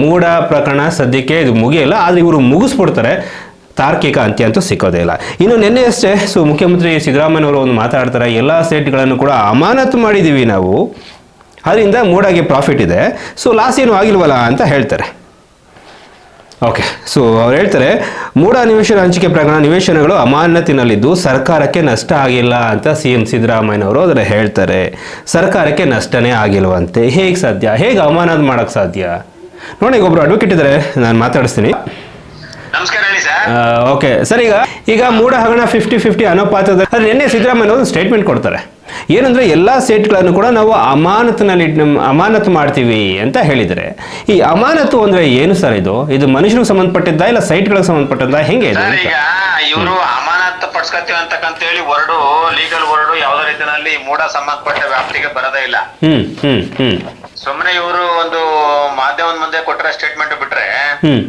ಮೂಡ ಪ್ರಕರಣ ಸದ್ಯಕ್ಕೆ ಇದು ಮುಗಿಯಲ್ಲ, ಆದರೆ ಇವರು ಮುಗಿಸ್ಬಿಡ್ತಾರೆ. ತಾರ್ಕಿಕ ಅಂತ್ಯ ಅಂತೂ ಸಿಕ್ಕೋದೇ ಇಲ್ಲ. ಇನ್ನು ನಿನ್ನೆ ಅಷ್ಟೇ, ಸೊ ಮುಖ್ಯಮಂತ್ರಿ ಸಿದ್ದರಾಮಯ್ಯನವರು ಒಂದು ಮಾತಾಡ್ತಾರೆ, ಎಲ್ಲ ಸ್ಟೇಟ್ಗಳನ್ನು ಕೂಡ ಅಮಾನತು ಮಾಡಿದ್ದೀವಿ ನಾವು. ಅದರಿಂದ ಮೂಡಾಗೆ ಪ್ರಾಫಿಟ್ ಇದೆ. ಸೊ ಲಾಸ್ ಏನು ಆಗಿಲ್ವಲ್ಲ ಅಂತ ಹೇಳ್ತಾರೆ. ಓಕೆ ಸೊ ಅವ್ರು ಹೇಳ್ತಾರೆ ಮೂಡ ನಿವೇಶನ ಹಂಚಿಕೆ ಪ್ರಕರಣ ನಿವೇಶನಗಳು ಅಮಾನತಿನಲ್ಲಿದ್ದು ಸರ್ಕಾರಕ್ಕೆ ನಷ್ಟ ಆಗಿಲ್ಲ ಅಂತ ಸಿ ಎಂ ಸಿದ್ದರಾಮಯ್ಯನವರು ಅದರ ಹೇಳ್ತಾರೆ. ಸರ್ಕಾರಕ್ಕೆ ನಷ್ಟನೇ ಆಗಿಲ್ವಂತೆ. ಹೇಗೆ ಸಾಧ್ಯ? ಹೇಗೆ ಅಮಾನತು ಮಾಡೋಕ್ಕೆ ಸಾಧ್ಯ? ನೋಡಿ ಈಗ ಒಬ್ರು ಅಡ್ವೊಕೇಟ್ ಇದ್ದಾರೆ ನಾನು ಮಾತಾಡಿಸ್ತೀನಿ. ನಮಸ್ಕಾರ ಹೇಳಿ ಸರ್ ಓಕೆ ಸರ್ ಈಗ ಈಗ ಮೂಡ ಹಗಣ ಫಿಫ್ಟಿ ಫಿಫ್ಟಿ ಅನುಪಾತದ ಅದ್ರ ನಿನ್ನೆ ಸಿದ್ದರಾಮಯ್ಯ ಒಂದು ಸ್ಟೇಟ್ಮೆಂಟ್ ಕೊಡ್ತಾರೆ. ಏನಂದ್ರೆ ಎಲ್ಲ ಸ್ಟೇಟ್ಗಳನ್ನು ಕೂಡ ನಾವು ಅಮಾನತಿನಲ್ಲಿ ಅಮಾನತು ಮಾಡ್ತೀವಿ ಅಂತ ಹೇಳಿದರೆ ಈ ಅಮಾನತು ಅಂದ್ರೆ ಏನು ಸರ್ ಇದು? ಇದು ಮನುಷ್ಯರಿಗೆ ಸಂಬಂಧಪಟ್ಟಿದ್ದ ಇಲ್ಲ ಸೈಟ್ಗಳಿಗೆ ಸಂಬಂಧಪಟ್ಟಿದ್ದ? ಹೆಂಗೆ ಇದೆ ಈಗ ಇವರು ಅಮಾನತ್ ಪಡಿಸ್ಕೊತೀವಿ ಅಂತಕ್ಕಂತ ಹೇಳಿ ವರ್ಡು ಲೀಗಲ್ ವರ್ಡು ಯಾವ್ದೇ ರೀತಿಯಲ್ಲಿ ಮೂಡ ಸಂಬಂಧಪಟ್ಟ ವ್ಯಾಪ್ತಿಗೆ ಬರೋದೇ ಇಲ್ಲ. ಹ್ಮ್ ಹ್ಮ್ ಹ್ಮ್. ಸುಮ್ಮನೆ ಇವರು ಒಂದು ಮಾಧ್ಯಮದ ಮುಂದೆ ಕೊಟ್ಟರೆ ಸ್ಟೇಟ್ಮೆಂಟ್ ಬಿಟ್ರೆ ಹ್ಮ್.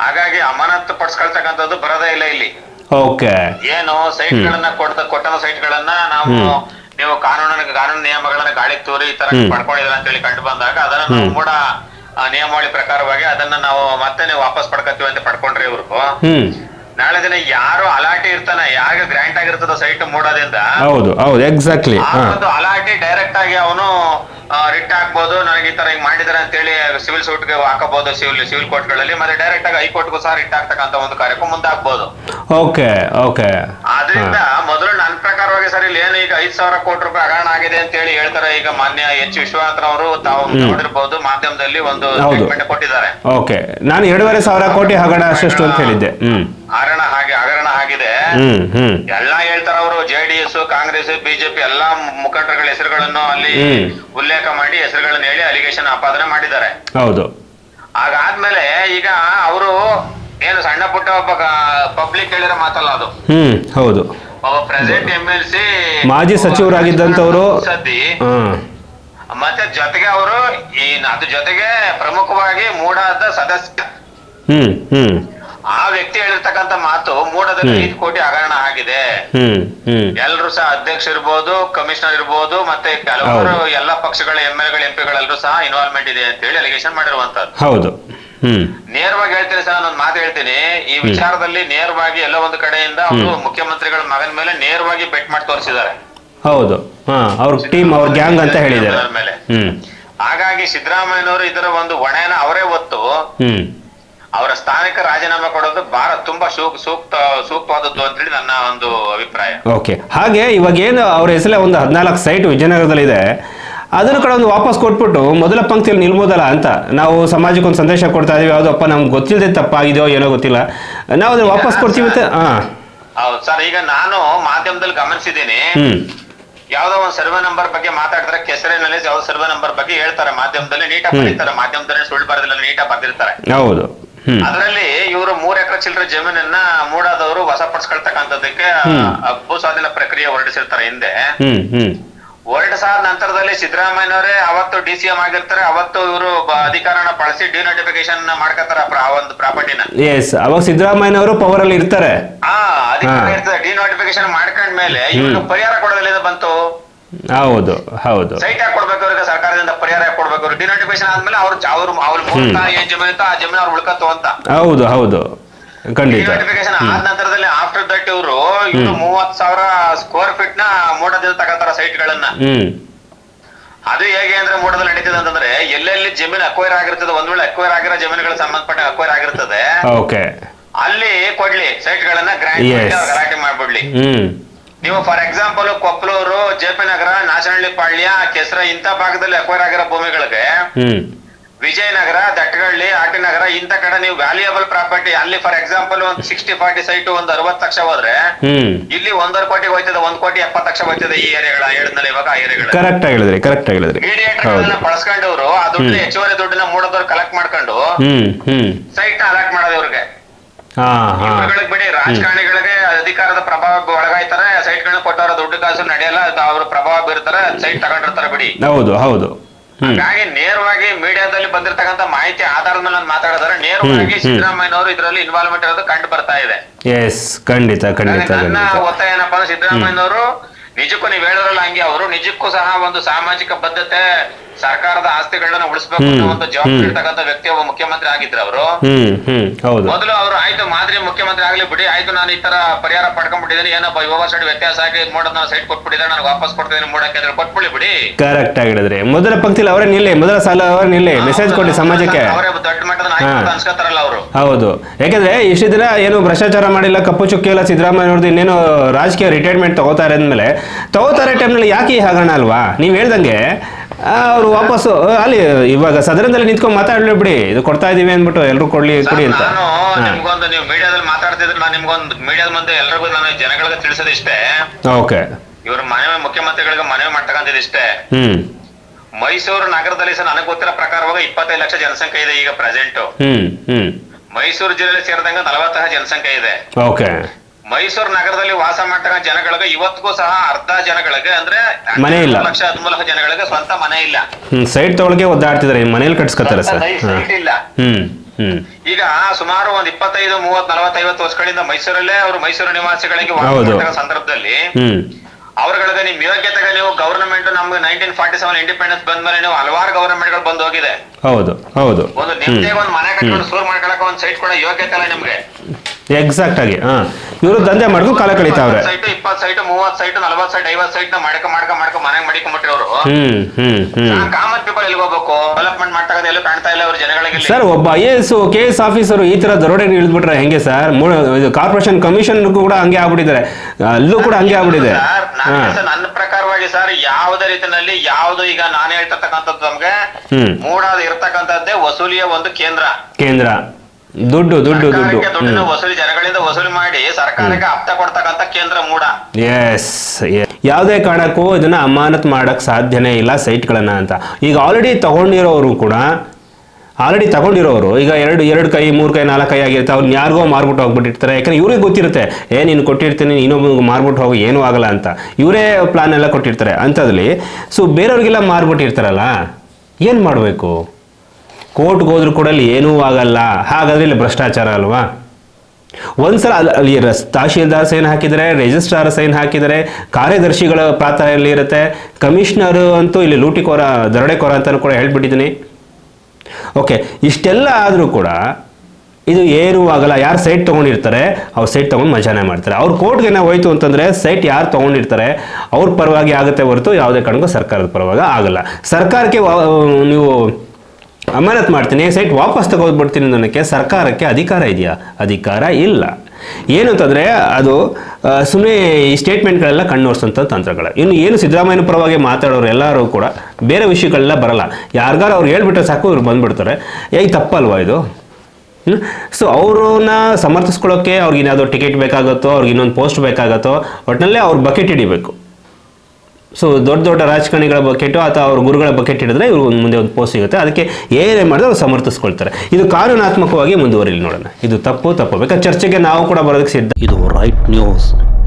ಹಾಗಾಗಿ ಅಮಾನತ್ ಪಡಿಸ್ಕೊಳ್ತಕ್ಕಂಥದ್ದು ಬರೋದೇ ಇಲ್ಲ ಇಲ್ಲಿ. ಓಕೆ. ಏನು ಸೈಟ್ ಗಳನ್ನ ಕೊಟ್ಟ ಕೊಟ್ಟನ ಸೈಟ್ ಗಳನ್ನ ನಾವು ನೀವು ಕಾನೂನು ಕಾನೂನು ನಿಯಮಗಳನ್ನ ಗಾಳಿ ತೂರಿ ಈ ತರ ಪಡ್ಕೊಂಡಿದ್ರ ಅಂತ ಹೇಳಿ ಕಂಡು ಬಂದಾಗ ಅದನ್ನ ನಾವು ಕೂಡ ನಿಯಮಾವಳಿ ಪ್ರಕಾರವಾಗಿ ಅದನ್ನ ನಾವು ಮತ್ತೆ ನೀವು ವಾಪಸ್ ಪಡ್ಕೊತೀವಿ ಅಂತ ಪಡ್ಕೊಂಡ್ರೆ ಇವ್ರು. ನಾಳೆ ದಿನ ಯಾರು ಅಲಾಟಿ ಇರ್ತಾನೆ ಯಾರು ಗ್ರಾಂಟ್ ಆಗಿರ್ತದ ಸೈಟ್ ಮೂಡೋದ್ರಿಂದ ಹೌದು ಹೌದು ಎಕ್ಸಾಕ್ಟ್ಲಿ ಅಲಾಟಿ ಡೈರೆಕ್ಟ್ ಆಗಿ ಅವನು ರಿಟ್ ಹಾಕ್ಬೋದು. ನನಗೆ ಈ ತರ ಹಿಂಗ್ ಮಾಡಿದಾರೆ ಅಂತ ಹೇಳಿ ಸಿವಿಲ್ ಸೂಟ್ಗೆ ಹಾಕಬಹುದು ಸಿವಿಲ್ ಸಿವಿಲ್ ಕೋರ್ಟ್ಗಳಲ್ಲಿ. ಮತ್ತೆ ಡೈರೆಕ್ಟ್ ಆಗಿ ಹೈಕೋರ್ಟ್ಗೂ ಸಹ ರಿಟ್ ಹಾಕ್ತಕ್ಕಂತ ಒಂದು ಕಾರ್ಯಕ್ಕೂ ಮುಂದಾಗ್ಬೋದು. Okay okay. ಆದ್ರಿಂದ ಮೊದಲು ನನ್ನ ಪ್ರಕಾರವಾಗಿ ಸರ್ ಇಲ್ಲಿ ಏನು ಈಗ ಐದ್ ಸಾವಿರ ಕೋಟಿ ರೂಪಾಯಿ ಹಗರಣ ಆಗಿದೆ ಅಂತ ಹೇಳಿ ಹೇಳ್ತಾರೆ. ಈಗ ಮಾನ್ಯ ಎಚ್ ವಿಶ್ವನಾಥ್ ಅವರು ತಾವು ನೋಡಿರಬಹುದು ಮಾಧ್ಯಮದಲ್ಲಿ ಒಂದು ಸ್ಟೇಟ್ಮೆಂಟ್ ಕೊಟ್ಟಿದ್ದಾರೆ. ಓಕೆ. ನಾನು ಎರಡೂವರೆ ಸಾವಿರ ಕೋಟಿ ಹಗರಣ ಅಷ್ಟು ಅಂತ ಹೇಳಿದ್ದೆ. ಹ್ಮ್. ಹಗರಣ ಹಾಗೆ ಹಗರಣ ಆಗಿದೆ ಹ್ಮ್ ಹ್ಮ್ ಎಲ್ಲಾ ಹೇಳ್ತಾರ ಅವರು ಜೆಡಿಎಸ್ ಕಾಂಗ್ರೆಸ್ ಬಿಜೆಪಿ ಎಲ್ಲಾ ಮುಖಂಡರುಗಳ ಹೆಸರುಗಳನ್ನು ಅಲ್ಲಿ ಉಲ್ಲೇಖ ಮಾಡಿ ಹೆಸರುಗಳನ್ನು ಹೇಳಿ ಅಲಿಗೇಷನ್ ಆಪಾದನೆ ಮಾಡಿದ್ದಾರೆ. ಹೌದು. ಹಾಗಾದ್ಮೇಲೆ ಈಗ ಅವರು ಏನು ಸಣ್ಣ ಪುಟ್ಟ ಒಬ್ಬ ಪಬ್ಲಿಕ್ ಹೇಳಿರೋ ಮಾತಲ್ಲ ಅದು. ಹ್ಮ್ ಹೌದು. ಒಬ್ಬ ಪ್ರೆಸಿಡೆಂಟ್ ಎಂ ಎಲ್ ಸಿ ಮಾಜಿ ಸಚಿವರಾಗಿದ್ದಂತವರು ಸದ್ದಿ. ಮತ್ತೆ ಜೊತೆಗೆ ಅವರು ಈ ಅದ್ರ ಜೊತೆಗೆ ಪ್ರಮುಖವಾಗಿ ಮೂಡಾದ ಸದಸ್ಯ. ಹ್ಮ್ ಹ್ಮ್. ಆ ವ್ಯಕ್ತಿ ಹೇಳಿರ್ತಕ್ಕಂಥ ಮಾತು ಮೂಡದಲ್ಲಿ ಐದು ಕೋಟಿ ಹಗರಣ ಆಗಿದೆ. ಎಲ್ರು ಸಹ ಅಧ್ಯಕ್ಷ ಇರ್ಬೋದು ಕಮಿಷನರ್ ಇರ್ಬೋದು ಮತ್ತೆ ಕೆಲವರು ಎಲ್ಲ ಪಕ್ಷಗಳ ಎಂ ಎಲ್ಗಳು ಎಂಪಿಗಳೆಲ್ಲರೂ ಸಹ ಇನ್ವಾಲ್ವ್ಮೆಂಟ್ ಇದೆ ಅಂತ ಹೇಳಿ ಅಲಿಗೇಷನ್ ಮಾಡಿರುವಂತದ್ದು ಹೌದು. ನೇರವಾಗಿ ಹೇಳ್ತೀನಿ ಸರ್ ನಾನು ಮಾತು ಹೇಳ್ತೀನಿ. ಈ ವಿಚಾರದಲ್ಲಿ ನೇರವಾಗಿ ಎಲ್ಲ ಒಂದು ಕಡೆಯಿಂದ ಅವರು ಮುಖ್ಯಮಂತ್ರಿಗಳ ಮಗನ ಮೇಲೆ ನೇರವಾಗಿ ಬೆಟ್ ಮಾಡಿ ತೋರಿಸಿದ್ದಾರೆ. ಹೌದು. ಅವ್ರ ಟೀಮ್ ಅವ್ರ ಗ್ಯಾಂಗ್ ಅಂತ ಹೇಳಿದ್ದಾರೆ. ಹಾಗಾಗಿ ಸಿದ್ದರಾಮಯ್ಯನವರು ಇದರ ಒಂದು ಹೊಣೆನ ಅವರೇ ಹೊತ್ತು ಹ್ಮ್. ಅವರ ಸ್ಥಾನಕ್ಕೆ ರಾಜೀನಾಮೆ ಕೊಡೋದು ಬಹಳ ತುಂಬಾ ಸೂಕ್- ಸೂಕ್ತ ಸೂಕ್ತವಾದದ್ದು ಅಂತ ಹೇಳಿ ನನ್ನ ಒಂದು ಅಭಿಪ್ರಾಯ. ಓಕೆ. ಹಾಗೆ ಇವಾಗ ಏನು ಅವ್ರ ಹೆಸರೇ ಒಂದು ಹದಿನಾಲ್ಕು ಸೈಟ್ ವಿಜಯನಗರದಲ್ಲಿದೆ ಅದನ್ನ ಕೂಡ ಒಂದು ವಾಪಸ್ ಕೊಟ್ಬಿಟ್ಟು ಮೊದಲ ಪಂಕ್ತಿಯಲ್ಲಿ ನಿಲ್ಬೋದಲ್ಲ ಅಂತ ನಾವು ಸಮಾಜಕ್ಕೆ ಒಂದು ಸಂದೇಶ ಕೊಡ್ತಾ ಇದೀವಿ. ಯಾವುದಪ್ಪ ನಮ್ಗೆ ಗೊತ್ತಿಲ್ಲದೆ ತಪ್ಪಾಗಿದೆಯೋ ಏನೋ ಗೊತ್ತಿಲ್ಲ. ನಾವು ಅದನ್ನ ವಾಪಸ್ ಕೊಡ್ತೀವಿ ಅಂತ ಹಾಂ. ಹೌದು ಸರ್ ಈಗ ನಾನು ಮಾಧ್ಯಮದಲ್ಲಿ ಗಮನಿಸಿದ್ದೀನಿ. ಯಾವ್ದೋ ಒಂದು ಸರ್ವೆ ನಂಬರ್ ಬಗ್ಗೆ ಮಾತಾಡಿದ್ರೆ ಕೆಸರಿನಲ್ಲಿ ಯಾವ್ದೋ ಸರ್ವೆ ನಂಬರ್ ಬಗ್ಗೆ ಹೇಳ್ತಾರೆ ಮಾಧ್ಯಮದಲ್ಲಿ. ನೀಟಾಗಿ ಬರೀತಾರೆ ಮಾಧ್ಯಮದಲ್ಲಿ ಸುಳ್ಳು ಬರೋದಿಲ್ಲ ನೀಟಾಗಿ ಬರ್ದಿರ್ತಾರೆ. ಹೌದು. ಅದರಲ್ಲಿ ಇವರು ಮೂರ್ ಎಕರೆ ಚಿಲ್ಲರೆ ಜಮೀನನ್ನ ಮೂಡಾದವರು ವಶಪಡಿಸ್ಕೊಳ್ತಕ್ಕಂಥದ್ದಕ್ಕೆ ಅಬ್ಬು ಭೂ ಸ್ವಾಧೀನ ಪ್ರಕ್ರಿಯೆ ಹೊರಡಿಸಿರ್ತಾರೆ ಹಿಂದೆ. ಹೊರಡಿಸಾದ ನಂತರದಲ್ಲಿ ಸಿದ್ದರಾಮಯ್ಯನವರೇ ಅವತ್ತು ಡಿ ಸಿ ಎಂ ಆಗಿರ್ತಾರೆ ಅವತ್ತು ಇವರು ಅಧಿಕಾರನ ಬಳಸಿ ಡಿನೋಟಿಫಿಕೇಶನ್ ಮಾಡ್ಕೊತಾರ ಆ ಒಂದು ಪ್ರಾಪರ್ಟಿನ. ಎಸ್ ಅವಾಗ ಪವರ್ ಅಲ್ಲಿ ಇರ್ತಾರೆ. ಆ ಅಧಿಕಾರ ಹಾ. ಇರ್ತದೆ ಡಿನೋಟಿಫಿಕೇಶನ್ ಮಾಡ್ಕೊಂಡ್ಮೇಲೆ ಇವ್ರಿಗೆ ಪರಿಹಾರ ಕೊಡೋದಲ್ಲಿ ಬಂತು. ಹೌದು ಹೌದು. ಸೈಟ್ ಯಾಕೆ ಕೊಡ್ಬೇಕು ಅವ್ರಿಗೆ? ಸರ್ಕಾರದಿಂದ ಪರಿಹಾರ ಯಾಕೆ ಕೊಡ್ಬೇಕು ಅವ್ರು ಡಿನೋಟಿಫಿಕೇಶನ್ ಆದ್ಮೇಲೆ ಅವ್ರು ಅವ್ರ ಅವ್ರ ಮೂಲಕ ಏನ್ ಜಮೀನು ಇತ್ತು ಆ ಜಮೀನು ಅವ್ರು ಉಳ್ಕತ್ತು ಅಂತ. ಹೌದು ಹೌದು. ಖಂಡಿತ. ಡಿನೋಟಿಫಿಕೇಶನ್ ಆದ ನಂತರದಲ್ಲಿ ಆಫ್ಟರ್ ದಟ್ ಇವರು ಇವರು ಮೂವತ್ ಸಾವಿರ ಸ್ಕ್ವೇರ್ ಫೀಟ್ನ ಮೂಡದಿಂದ ತಗೋತಾರ ಸೈಟ್ ಗಳನ್ನ. ಅದು ಹೇಗೆ ಅಂದ್ರೆ ಮೂಡದಲ್ಲಿ ನಡೀತದೆ ಅಂತಂದ್ರೆ ಎಲ್ಲೆಲ್ಲಿ ಜಮೀನು ಅಕ್ವೈರ್ ಆಗಿರ್ತದೆ ಒಂದ್ ವೇಳೆ ಅಕ್ವೈರ್ ಆಗಿರೋ ಜಮೀನುಗಳ ಸಂಬಂಧಪಟ್ಟ ಅಕ್ವೈರ್ ಆಗಿರ್ತದೆ ಅಲ್ಲಿ ಕೊಡ್ಲಿ ಸೈಟ್ ಗಳನ್ನ ಗ್ರಾಂಟ್. ಗಲಾಟೆ ಮಾಡ್ಬಿಡ್ಲಿ. ನೀವು for example Koppaluru J P Nagar Nachanahalli Palya Kesare ಇಂತ ಭಾಗದಲ್ಲಿ ಅಕ್ವೈರ್ ಆಗಿರೋ ಭೂಮಿಗಳಿಗೆ ವಿಜಯನಗರ ದಟ್ಟಗಳ್ಳಿ ಆಟಿನಗರ ಇಂತ ಕಡೆ ನೀವು ವ್ಯಾಲ್ಯೂಯಬಲ್ ಪ್ರಾಪರ್ಟಿ ಅಲ್ಲಿ ಫಾರ್ ಎಕ್ಸಾಂಪಲ್ ಒಂದು ಸಿಕ್ಸ್ಟಿ ಫಾರ್ಟಿ ಸೈಟ್ ಒಂದು ಅರವತ್ತು ಲಕ್ಷ ಹೋದ್ರೆ ಇಲ್ಲಿ ಒಂದೂವರೆ ಕೋಟಿ ಹೋಯ್ತದೆ ಒಂದ್ ಕೋಟಿ ಎಪ್ಪತ್ ಲಕ್ಷ ಹೋಯ್ತದೆ ಈ ಏರಿಯಾಗಳ ಹೇಳಿದ್ನಲ್ಲ ಇವಾಗ ಆ ಏರಿಯಾಗಳ ಕರೆಕ್ಟ್ ಹೇಳಿದ್ರಿ ಕರೆಕ್ಟ್ ಹೇಳಿದ್ರಿ ಮೀಡಿಯೇಟರ್ ಹೌದು. ಬಳಸ್ಕೊಂಡವ್ರು ಆ ದುಡ್ಡು ಹೆಚ್ಚುವರಿ ದುಡ್ಡನ್ನ ಮೂಡದವ್ರು ಕಲೆಕ್ಟ್ ಮಾಡ್ಕೊಂಡು ಸೈಟ್ ಅಲಾಟ್ ಮಾಡೋದು ಇವ್ರಿಗೆ. ಬಿಡಿ ರಾಜಕಾರಣಿಗಳಿಗೆ ಅಧಿಕಾರದ ಪ್ರಭಾವ ಒಳಗಾಯ್ತಾರೆ ಸೈಟ್ ಗಳನ್ನ ಕೊಟ್ಟವ್ರ ದುಡ್ಡು ಕಾಸು ನಡೆಯಲ್ಲ ಅದು ಅವ್ರ ಪ್ರಭಾವ ಬೀರ್ತಾರೆ ಸೈಟ್ ತಗೊಂಡಿರ್ತಾರೆ ಬಿಡಿ. ಹೌದು ಹೌದು. ಹ್ಮ್. ಹಾಗಾಗಿ ನೇರವಾಗಿ ಮೀಡಿಯಾದಲ್ಲಿ ಬಂದಿರತಕ್ಕಂತ ಮಾಹಿತಿ ಆಧಾರದ ಮೇಲೆ ನಾನ್ ಮಾತಾಡಿದ್ರೆ. ನೇರವಾಗಿ. ಸಿದ್ದರಾಮಯ್ಯನವರು ಇದರಲ್ಲಿ ಇನ್ವಾಲ್ವ್ಮೆಂಟ್ ಇರೋದು ಕಂಡು ಬರ್ತಾ ಇದೆ. ಎಸ್ ಖಂಡಿತ ಖಂಡಿತ ನನ್ನ ಖಂಡಿತ. ಒತ್ತಾಯ ಏನಪ್ಪಾ ಅಂದ್ರೆ ಸಿದ್ದರಾಮಯ್ಯನವರು ನಿಜಕ್ಕೂ ನೀವು ಹೇಳಿದ್ರಲ್ಲ ಹಂಗೆ ಅವರು ನಿಜಕ್ಕೂ ಸಹ ಒಂದು ಸಾಮಾಜಿಕ ಬದ್ಧತೆ ಸರ್ಕಾರದ ಆಸ್ತಿಗಳನ್ನ ಉಳಿಸಬೇಕು. ಅನ್ನೋ ಒಂದು ಜವಾಬ್ದಾರಿ. ಇರ್ತಕ್ಕಂಥ ವ್ಯಕ್ತಿ ಒಬ್ಬ ಮುಖ್ಯಮಂತ್ರಿ ಆಗಿದ್ರು ಅವರು. ಹ್ಮ್ ಹ್ಮ್ ಹೌದು. ಮೊದಲು ಅವರು ಆಯ್ತು ಮಾದರಿ ಮುಖ್ಯಮಂತ್ರಿ ಆಗ್ಲಿ ಬಿಡಿ ಆಯ್ತು ನಾನು ಈ ತರ ಪರಿಹಾರ ಪಡ್ಕೊಂಡ್ಬಿಟ್ಟಿದ್ದೀನಿ ಏನಪ್ಪ ಯುವ ಸೈಡ್ ವ್ಯತ್ಯಾಸ ಆಗಿ ಮೂಡದ್ ನಾನು ಸೈಟ್ ಕೊಟ್ಬಿಟ್ಟಿದ್ರೆ ನಾನು ವಾಪಸ್ ಕೊಡ್ತೀನಿ ಮೂಡಕ್ಕೆ ಅಂದ್ರೆ ಕೊಟ್ಬಿಡಿ ಬಿಡಿ. ಕರೆಕ್ಟ್ ಆಗಿದ್ರೆ ಮೊದಲ ಪಂಕ್ತಿಲಿ ಅವರೇ ನಿಲ್ಲಿ ಮೊದಲ ಸಾಲ ಅವರೇ ನಿಲ್ಲಿ ಮೆಸೇಜ್ ಕೊಡಿ ಸಮಾಜಕ್ಕೆ. ಅವರೇ ದೊಡ್ಡ ಮಟ್ಟದ ನಾಯಕ ಅನ್ಸ್ಕೊತಾರಲ್ಲ ಅವರು. ಹೌದು. ಯಾಕಂದ್ರೆ ಇಷ್ಟು ದಿನ ಏನು ಭ್ರಷ್ಟಾಚಾರ ಮಾಡಿಲ್ಲ ಕಪ್ಪು ಚುಕ್ಕಿ ಇಲ್ಲ ಸಿದ್ದರಾಮಯ್ಯ ಅವ್ರದ್ದು ಇನ್ನೇನು ರಾಜಕೀಯ ರಿಟೈರ್ಮೆಂಟ್ ತಗೋತಾರೆ ಅಂದ್ಮೇಲೆ ತಗೋತಾರೆ ಟೈಮ್ನಲ್ಲಿ ಯಾಕೆ ಈ ಹಗರಣ ಅಲ್ವಾ? ನೀವು ಹೇಳ್ದಂಗೆ ಅವರು ವಾಪಸ್ಸು ಅಲ್ಲಿ ಇವಾಗ ಸದನದಲ್ಲಿ ನಿಂತ್ಕೊಂಡು ಮಾತಾಡ್ಲಿ ಬಿಡಿ. ಇದು ಕೊಡ್ತಾ ಇದೀವಿ ಅಂದ್ಬಿಟ್ಟು ಎಲ್ಲರೂ ಕೊಡ್ಲಿ ಕೊಡಿ ಅಂತ. ನಾನು. ನಿಮ್ಗೊಂದು ನೀವು ಮೀಡಿಯಾದಲ್ಲಿ ಮಾತಾಡ್ತಿದ್ರೆ ನಾನು ನಿಮ್ಗೊಂದು ಮೀಡಿಯಾದ ಮುಂದೆ ಎಲ್ರಿಗೂ ನಾನು ಜನಗಳಿಗೆ ತಿಳಿಸೋದಿಷ್ಟೇ. ಓಕೆ. ಇವ್ರ ಮನವಿ ಮುಖ್ಯಮಂತ್ರಿಗಳಿಗೆ ಮನವಿ ಮಾಡ್ತಕ್ಕಂಥದ್ದಿಷ್ಟೇ. ಹ್ಮ್. ಮೈಸೂರು ನಗರದಲ್ಲಿ ಸಹ ನನಗೆ ಗೊತ್ತಿರೋ ಪ್ರಕಾರವಾಗಿ ಇಪ್ಪತ್ತೈದು ಲಕ್ಷ ಜನಸಂಖ್ಯೆ ಇದೆ ಈಗ ಪ್ರೆಸೆಂಟ್. ಹ್ಮ್ ಹ್ಮ್. ಮೈಸೂರು ಜಿಲ್ಲೆಯಲ್ಲಿ ಸೇರಿದಂಗ ನಲವತ್ತ ಜನಸಂಖ್ಯೆ ಇದೆ. ಓಕೆ. ಮೈಸೂರು ನಗರದಲ್ಲಿ ವಾಸ ಮಾಡ್ತಕ್ಕ ಜನಗಳಿಗೆ ಇವತ್ತಿಗೂ ಸಹ ಅರ್ಧ ಜನಗಳಿಗೆ ಅಂದ್ರೆ ಮನೆ ಇಲ್ಲ. ಲಕ್ಷ ಹದಿಮೂರು ಲಕ್ಷ ಜನಗಳಿಗೆ ಸ್ವಂತ ಮನೆ ಇಲ್ಲ. ಸೈಟ್ ತಗೊಳಕ್ಕೆ ಒದ್ದಾಡ್ತಿದ್ದಾರೆ ಮನೇಲಿ ಕಟ್ಸ್ಕೊತಾರೆ ಸರ್. ಇಲ್ಲ. ಈಗ ಸುಮಾರು ಒಂದ್ ಇಪ್ಪತ್ತೈದು ಮೂವತ್ ನಲವತ್ತೈವತ್ತು ವರ್ಷಗಳಿಂದ ಮೈಸೂರಲ್ಲೇ ಅವರು ಮೈಸೂರು ನಿವಾಸಿಗಳಿಗೆ ವಾಸ. ಸಂದರ್ಭದಲ್ಲಿ ಅವರುಗಳಿಗೆ ನಿಮ್ ಯೋಗ್ಯತೆಗೆ ನೀವು ಗವರ್ನಮೆಂಟ್ ನಮ್ಗೆ ನೈನ್ಟೀನ್ ಫಾರ್ಟಿ ಸೆವೆನ್ ಇಂಡಿಪೆಂಡೆನ್ಸ್ ಬಂದ್ಮೇಲೆ ನೀವು ಹಲವಾರು ಗವರ್ನಮೆಂಟ್ಗಳು ಬಂದು ಹೋಗಿದೆ. ಹೌದು ಹೌದು. ಒಂದು ನಿಮ್ದೇ ಒಂದ್ ಮನೆ ಕಟ್ಕೊಂಡು ಸೂರ್ ಮಾಡ್ಕೊಳಕ ಒಂದ್ ಸೈಟ್ ಕೂಡ ಯೋಗ್ಯತೆ ಇಲ್ಲ ನಿಮ್ಗೆ. ಎಕ್ಸಾಕ್ಟ್ ಆಗಿ ಹಾ. ಇವರು ದಂಧೆ ಮಾಡ್ಕೊಂಡು ಕಾಲ ಕಳೀತಾವ್ರೆ. ಸೈಟ್ ಇಪ್ಪತ್ ಸೈಟ್ ಮೂವತ್ ಸೈಟ್ ನಲವತ್ ಸೈಟ್ ಐವತ್ ಸೈಟ್ನ ಮಾಡ್ಕ ಮಾಡ್ಕ ಮಾಡ್ಕ ಮನೆಗೆ ಮಡಿಕೊಂಡ್ಬಿಟ್ರಿ ಅವರು ಹ್ಮ್ ಹ್ಮ್. ಹ್ಮ್ ಕಾಮನ್ ಪೀಪಲ್ ಎಲ್ಲಿ ಹೋಗ್ಬೇಕು? ಡೆವಲಪ್ಮೆಂಟ್ ಮಾಡ್ತಾ ಎಲ್ಲೂ ಕಾಣ್ತಾ ಇಲ್ಲ ಅವ್ರ ಜನಗಳಿಗೆ ಸರ್ ಒಬ್ಬ I A S K S officer ಈ ತರ ದರೋಡೆ ಇಳಿದ್ಬಿಟ್ರೆ ಹೆಂಗೆ ಸರ್? ಕಾರ್ಪೊರೇಷನ್ ಕಮಿಷನ್ ಕೂಡ ಹಂಗೆ ಆಗ್ಬಿಟ್ಟಿದ್ದಾರೆ. ಅಲ್ಲೂ ಕೂಡ ಹಂಗೆ ಆಗ್ಬಿಟ್ಟಿದೆ. ನನ್ನ ಪ್ರಕಾರವಾಗಿ ಸರ್ ಯಾವುದೇ ರೀತಿಯಲ್ಲಿ ಯಾವ್ದು ಈಗ ನಾನು ಹೇಳ್ತಕ್ಕಂಥದ್ದು ನಮ್ಗೆ ಮೂಡಾದ ಇರ್ತಕ್ಕಂಥದ್ದೇ ವಸೂಲಿಯ ಒಂದು ಕೇಂದ್ರ. ಕೇಂದ್ರ. ದುಡ್ಡು ದುಡ್ಡು ದುಡ್ಡು. ಸರ್ಕಾರಕ್ಕೆ ವಸೂಲಿ ಜನಗಳಿಂದ ವಸೂಲಿ ಮಾಡಿ ಸರ್ಕಾರಕ್ಕೆ ಹಪ್ತ ಕೊಡ್ತಕ್ಕಂತ ಕೇಂದ್ರ ಮೂಡ. ಎಸ್ ಯಾವುದೇ ಕಾರಣಕ್ಕೂ ಇದನ್ನ ಅಮಾನತ್ ಮಾಡಕ್ ಸಾಧ್ಯನೇ ಇಲ್ಲ ಸೈಟ್ಗಳನ್ನ ಅಂತ. ಈಗ ಆಲ್ರೆಡಿ ತಗೊಂಡಿರೋರು ಕೂಡ ಆಲ್ರೆಡಿ ತಗೊಂಡಿರೋರು ಈಗ ಎರಡು ಎರಡು ಕೈ ಮೂರು ಕೈ ನಾಲ್ಕು ಕೈ ಆಗಿರುತ್ತೆ ಅವ್ರನ್ನ ಯಾರಿಗೋ ಮಾರ್ಬಿಟ್ಟು ಹೋಗ್ಬಿಟ್ಟಿರ್ತಾರೆ. ಯಾಕಂದ್ರೆ ಇವ್ರಿಗೆ ಗೊತ್ತಿರುತ್ತೆ ಏ ನೀನು ಕೊಟ್ಟಿರ್ತೀನಿ ಇನ್ನೊಬ್ಬನಿಗೆ ಮಾರ್ಬಿಟ್ಟು ಹೋಗಿ ಏನೂ ಆಗಲ್ಲ ಅಂತ. ಇವರೇ ಪ್ಲಾನ್ ಎಲ್ಲ ಕೊಟ್ಟಿರ್ತಾರೆ. ಅಂಥದ್ರಲ್ಲಿ ಸೊ ಬೇರೆಯವ್ರಿಗೆಲ್ಲ ಮಾರ್ಬಿಟ್ಟಿರ್ತಾರಲ್ಲ ಏನು ಮಾಡಬೇಕು? ಕೋರ್ಟ್ಗೆ ಹೋದ್ರೂ ಕೂಡ ಅಲ್ಲಿ ಏನೂ ಆಗಲ್ಲ. ಹಾಗಾದ್ರೆ ಇಲ್ಲಿ ಭ್ರಷ್ಟಾಚಾರ ಅಲ್ವಾ? ಒಂದ್ಸಲ ಅಲ್- ಅಲ್ಲಿ ತಹಶೀಲ್ದಾರ್ ಸೈನ್ ಹಾಕಿದರೆ, ರಿಜಿಸ್ಟ್ರಾರ್ ಸೈನ್ ಹಾಕಿದರೆ, ಕಾರ್ಯದರ್ಶಿಗಳ ಪಾತ್ರ ಇರುತ್ತೆ. ಕಮಿಷನರ್ ಅಂತೂ ಇಲ್ಲಿ ಲೂಟಿಕೋರ ದರೋಡೆಕೋರ ಅಂತಲೂ ಕೂಡ ಹೇಳ್ಬಿಟ್ಟಿದ್ದೀನಿ. ಓಕೆ, ಇಷ್ಟೆಲ್ಲ ಆದರೂ ಕೂಡ ಇದು ಏನೂ ಆಗಲ್ಲ. ಯಾರು ಸೈಟ್ ತೊಗೊಂಡಿರ್ತಾರೆ, ಅವ್ರು ಸೈಟ್ ತೊಗೊಂಡು ಮಜಾನೆ ಮಾಡ್ತಾರೆ. ಅವ್ರ ಕೋರ್ಟ್ಗೆ ಏನೋ ಹೋಯ್ತು ಅಂತಂದರೆ ಸೈಟ್ ಯಾರು ತೊಗೊಂಡಿರ್ತಾರೆ, ಅವ್ರ ಪರವಾಗಿ ಆಗುತ್ತೆ ಹೊರತು ಯಾವುದೇ ಕಾರಣಕ್ಕೂ ಸರ್ಕಾರದ ಪರವಾಗಿ ಆಗಲ್ಲ. ಸರ್ಕಾರಕ್ಕೆ ನೀವು ಅಮಾನತ್ ಮಾಡ್ತೀನಿ ಸೈಟ್ ವಾಪಸ್ ತಗೊಂಡ್ಬಿಡ್ತೀನಿ ಅನ್ನೋಕ್ಕೆ ಸರ್ಕಾರಕ್ಕೆ ಅಧಿಕಾರ ಇದೆಯಾ? ಅಧಿಕಾರ ಇಲ್ಲ. ಏನು ಅಂತಂದರೆ ಅದು ಸುಮ್ಮನೆ ಈ ಸ್ಟೇಟ್ಮೆಂಟ್ಗಳೆಲ್ಲ ಕಣ್ಣೋರ್ಸೋಂಥ ತಂತ್ರಗಳು. ಇನ್ನು ಏನು ಸಿದ್ದರಾಮಯ್ಯನ ಪರವಾಗಿ ಮಾತಾಡೋರು ಎಲ್ಲರೂ ಕೂಡ ಬೇರೆ ವಿಷಯಗಳೆಲ್ಲ ಬರಲ್ಲ. ಯಾರಿಗಾರು ಅವ್ರು ಹೇಳ್ಬಿಟ್ರೆ ಸಾಕು, ಇವ್ರು ಬಂದ್ಬಿಡ್ತಾರೆ. ಏ ಇದು ತಪ್ಪಲ್ವಾ ಇದು? ಸೊ ಅವ್ರನ್ನ ಸಮರ್ಥಿಸ್ಕೊಳ್ಳೋಕ್ಕೆ ಅವ್ರಿಗೆ ಏನಾದರೂ ಟಿಕೆಟ್ ಬೇಕಾಗುತ್ತೋ, ಅವ್ರಿಗೆ ಇನ್ನೊಂದು ಪೋಸ್ಟ್ ಬೇಕಾಗುತ್ತೋ ಒಟ್ಟಿನಲ್ಲೇ ಅವ್ರು ಬಕೆಟ್ ಹಿಡಿಬೇಕು. ಸೊ ದೊಡ್ಡ ದೊಡ್ಡ ರಾಜಕಾರಣಿಗಳ ಬಕೆಟು ಅಥವಾ ಅವ್ರ ಗುರುಗಳ ಬಕೆಟ್ ಹಿಡಿದ್ರೆ ಇವರು ಮುಂದೆ ಒಂದು ಪೋಸ್ಟ್ ಸಿಗುತ್ತೆ. ಅದಕ್ಕೆ ಏನೇ ಮಾಡಿದ್ರೆ ಅವ್ರು ಸಮರ್ಥಿಸ್ಕೊಳ್ತಾರೆ. ಇದು ಕಾನೂನಾತ್ಮಕವಾಗಿ ಮುಂದುವರಿಲಿ ನೋಡೋಣ. ಇದು ತಪ್ಪು ತಪ್ಪು. ಬೇಕಾದ್ರೆ ಚರ್ಚೆಗೆ ನಾವು ಕೂಡ ಬರೋದಕ್ಕೆ ಸಿದ್ಧ. ಇದು ರೈಟ್ ನ್ಯೂಸ್